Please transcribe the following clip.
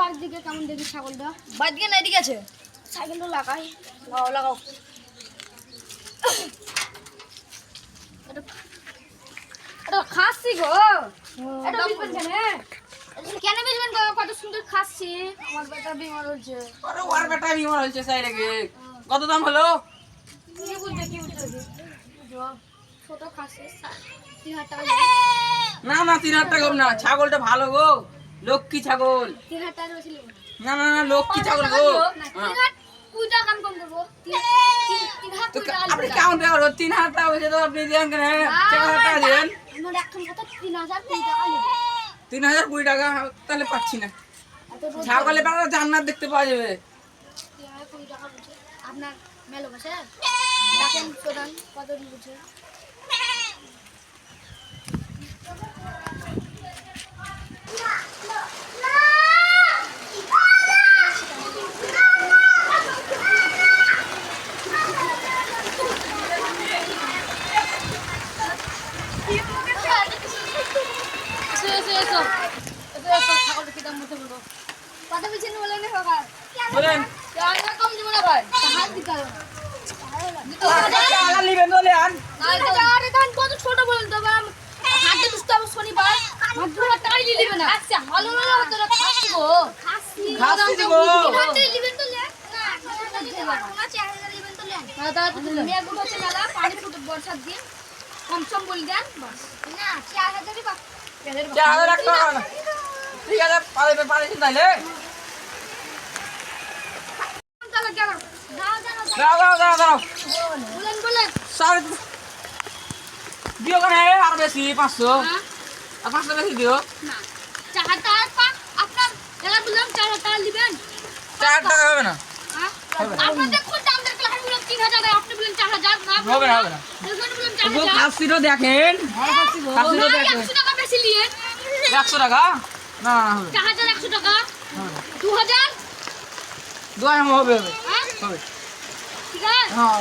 বাড়ির দিকে কেমন দেখি ছাগলটা না এদিকে আছে? সাইকেলটা লাগাই। লাগাও লাগাও। এটা এটা খাসি গো। এটা বিলবেন কেন? কেন বেচবেন গো? কত সুন্দর খাচ্ছি আমার বেটা বিমার হচ্ছে আরে ওর বেটা বিমার হয়েছে সাইডে গিয়ে কত দাম হলো? কি বুঝছে কি বুঝছে ছোট খাসি তিন হাজার টাকা। না না তিন হাজার টাকা না। ছাগলটা ভালো গো। লক্ষ্মী ছাগল। না না না লক্ষ্মী ছাগল গো। না তিন হ্যাঁ। তিন হাজার টাকা আপনি কেমন টাকা হলো তিন হাজার টাকা হয়েছে তো আপনি দেন কেন? চার হাজার টাকা দেন আমার এখন কথা তিন হাজার কুড়ি টাকা তাহলে পাচ্ছি না। ছাগলে জান্নাত দেখতে পাওয়া যাবে। আপনার মেলো বসে? প্রধান কত বুঝে এসো এসো এসো এসো এসো ছাগলটা কি দাম বলতে বলব কত বেশি বলে নে বাবা বলেন আমি আর কম দিব না ভাই হাত দিতে হবে দিতে হবে না। টাকা নিবেন বলে আন না, এই তো- আরে তখন কত ছোট বলেন তো হাতে বুঝতে হবে শনিবার। হাজার টাকাই দিয়ে না। আচ্ছা ভালো ভালো হতো না খাসি খাসি। খাসি দিব। হাতে লিবেন তো লেন না না চার হাজার তো লেন না দাদা তো দিলামগুলো হচ্ছে পানি ফুটে বর্ষার দিন। কম সম বলি দেন বাস। না চার হাজারই বা এক না। ঠিক আছে পারে পারে তাইলে। দাও সাড়ে কেন আর বেশি পাঁচশো। হ্যাঁ? আর পাঁচশো বেশি দিও। চার হাজার আপনার এলা বললাম চার হাজার টাকা চার টাকা হবে না হ্যাঁ? আপনাদের কোন দাম না দেখুন। খাসিরও একশো টাকা? না না হবে। হাজার একশো টাকা। দু হাজার? দু হাজার হবে হবে। হ্যাঁ? হবে। ঠিক আছে? হ্যাঁ